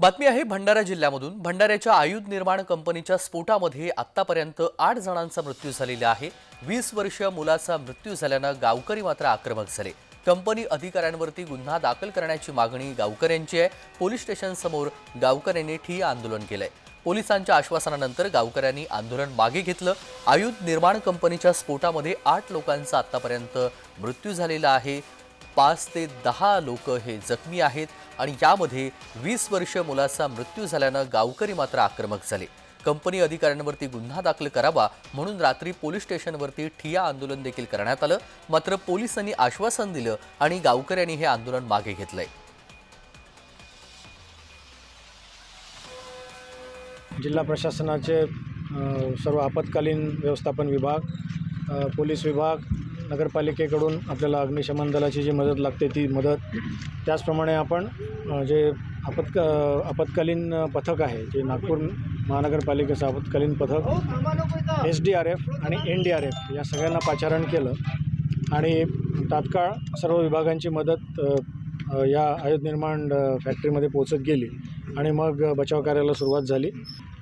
बातमी आहे भंडारा जिल्ह्यामधून. भंडाऱ्याच्या आयुध निर्माण कंपनीच्या स्फोटामध्ये आतापर्यंत आठ जणांचा मृत्यू झालेला आहे. वीस वर्षीय मुलाचा मृत्यू झाल्यानं गावकरी मात्र आक्रमक झाले. कंपनी अधिकाऱ्यांवरती गुन्हा दाखल करण्याची मागणी गावकऱ्यांची आहे. पोलीस स्टेशनसमोर गावकऱ्यांनी ठिय्या आंदोलन केलंय. पोलिसांच्या आश्वासनानंतर गावकऱ्यांनी आंदोलन मागे घेतलं. आयुध निर्माण कंपनीच्या स्फोटामध्ये आठ लोकांचा आतापर्यंत मृत्यू झालेला आहे. पाच ते दहा लोक हे जखमी आहेत. आणि यामध्ये वीस वर्षीय मुलाचा मृत्यू झाल्यानं गावकरी मात्र आक्रमक झाले. कंपनी अधिकाऱ्यांवरती गुन्हा दाखल करावा म्हणून रात्री पोलीस स्टेशनवरती ठिया आंदोलन देखील करण्यात आलं. मात्र पोलिसांनी आश्वासन दिलं आणि गावकऱ्यांनी हे आंदोलन मागे घेतलंय. जिल्हा प्रशासनाचे सर्व आपत्कालीन व्यवस्थापन विभाग पोलीस विभाग नगरपालिकेकडून आपल्याला अग्निशमन दलाची जी मदत लागते ती मदत. त्याचप्रमाणे आपण जे आपत्क आपत्कालीन पथक आहे जे नागपूर महानगरपालिकेचं आपत्कालीन पथक एस डी आर एफ आणि एन डी आर एफ या सगळ्यांना पाचारण केलं. आणि तात्काळ सर्व विभागांची मदत या आयुध निर्माण फॅक्टरीमध्ये पोचत गेली आणि मग बचाव कार्याला सुरुवात झाली.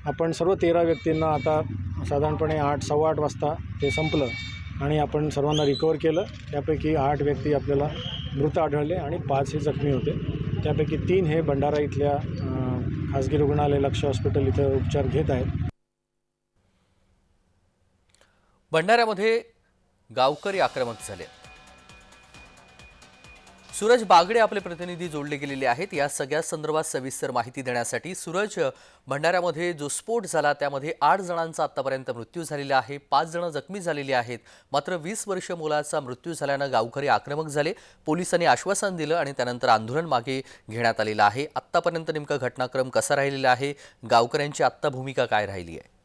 आपण सर्व तेरा व्यक्तींना आता साधारणपणे आठ सव्वा आठ वाजता ते संपलं. आणि आपण सर्वांना रिकवर केलं. त्यापैकी आठ व्यक्ती आपल्याला मृत आढळले आणि पाच हे जखमी होते. त्यापैकी तीन हे भंडारा इथल्या खाजगी रुग्णालय लक्ष हॉस्पिटल इथं उपचार घेत आहेत. भंडाऱ्यामध्ये गावकरी आक्रमक झाले. सूरज बागडे आपले प्रतिनिधी जोडले गेलेले आहेत. या सगळ्या संदर्भात सविस्तर माहिती देण्यासाठी सूरज भंडाऱ्यामध्ये जो स्फोट झाला त्यामध्ये आठ जणांचा आतापर्यंत मृत्यू झालेला आहे. पाच जण जखमी झालेली आहेत. मात्र वीस वर्ष मुलाचा मृत्यू झाल्यानं गावकरी आक्रमक झाले. पोलिसांनी आश्वासन दिलं आणि त्यानंतर आंदोलन मागे घेण्यात आलेलं आहे. आत्तापर्यंत नेमका घटनाक्रम कसा राहिलेला आहे? गावकऱ्यांची आत्ता भूमिका काय राहिली आहे?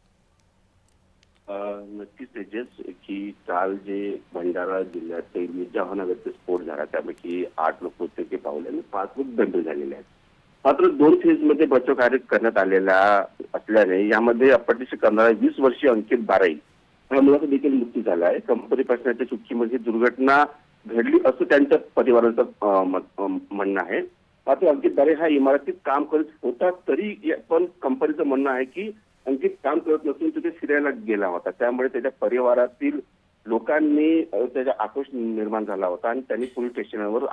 नक्कीच तेजस की काल जे भंडारा जिल्ह्यात मिर्जाभानगरचे स्फोट झाला त्यापैकी आठ लोक मृत्यूचे पावले आणि पाच लोक दंड झालेले आहेत. मात्र दोन फेजमध्ये बचाव कार्य करण्यात आलेला असल्याने यामध्ये अपटीशी करणारा वीस वर्षीय अंकित बाराई या मुलाचा देखील मृत्यू झाला आहे. कंपनी प्रश्नाच्या चुकीमध्ये दुर्घटना घडली असं त्यांच्या परिवाराचं म्हणणं आहे. मात्र अंकित बारे हा इमारतीत काम करत होता तरी पण कंपनीचं म्हणणं आहे की अंकित काम करत नसून तिथे फिरायला गेला होता. त्यामुळे त्याच्या परिवारातील लोकांनी त्याचा आक्रोश निर्माण झाला होता आणि त्यांनी पोलीस स्टेशनवर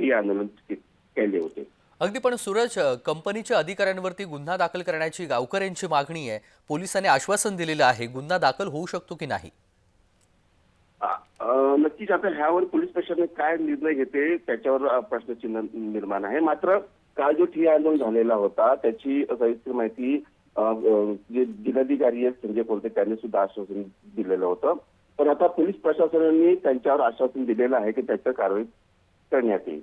हे आंदोलन केले होते. अगदी पण सूरज कंपनीच्या अधिकाऱ्यांवरती गुन्हा दाखल करण्याची गावकऱ्यांची मागणी आहे. पोलिसांनी आश्वासन दिलेलं आहे. गुन्हा दाखल होऊ शकतो की नाही? नक्कीच आता ह्यावर पोलीस प्रशासन काय निर्णय घेते त्याच्यावर प्रश्नचिन्ह निर्माण आहे. मात्र काल जो ठिय्या आंदोलन झालेला होता त्याची सविस्तर माहिती जे जिल्हाधिकारी आहेत संजय कोलते त्यांनी सुद्धा आश्वासन दिलेलं होतं. पण आता पोलीस प्रशासनाने त्यांच्यावर आश्वासन दिलेलं आहे की त्याच्यावर कारवाई करण्यात येईल.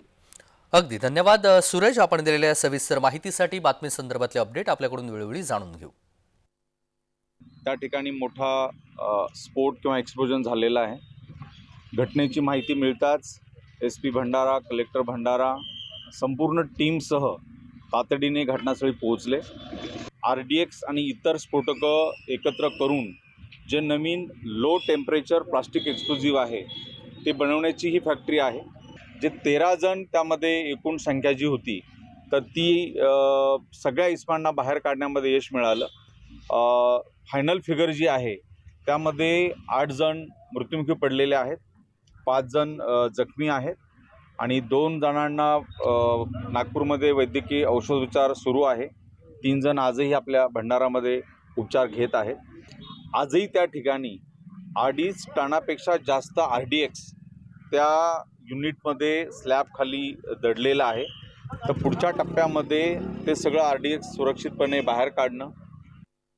अगदी. धन्यवाद अ, सूरज आपण दिलेल्या सविस्तर माहितीसाठी बातमी संदर्भातले अपडेट आपल्याकडून वेळोवेळी जाणून घेऊ. त्या ठिकाणी मोठा स्फोट किंवा एक्सप्लोजन झालेला आहे. घटनेची माहिती मिळताच S P Bhandara collector Bhandara संपूर्ण टीमसह तातडीने घटनास्थळी पोहोचले. आर डी एक्स आणि इतर स्फोटकं एकत्र करून जे नवीन लो टेम्परेचर प्लास्टिक एक्सप्लोजिव्ह आहे ते बनवण्याची ही फॅक्टरी आहे. जे तेरा जण त्यामध्ये एकूण संख्या जी होती तर ती सगळ्या इस्मांना बाहेर काढण्यामध्ये यश मिळालं. फायनल फिगर जी आहे त्यामध्ये आठ जण मृत्युमुखी पडलेले आहेत पाच जण जखमी आहेत आणि दोन जणांना नागपूरमध्ये वैद्यकीय औषधोपचार सुरू आहे. तीन जण आजही आपल्या भंडारामध्ये उपचार घेत आहेत. आजही त्या ठिकाणी अडीच टनापेक्षा जास्त आर डी एक्स त्या युनिटमध्ये स्लॅबखाली दडलेलं आहे. तर पुढच्या टप्प्यामध्ये ते सगळं आर डी एक्स सुरक्षितपणे बाहेर काढणं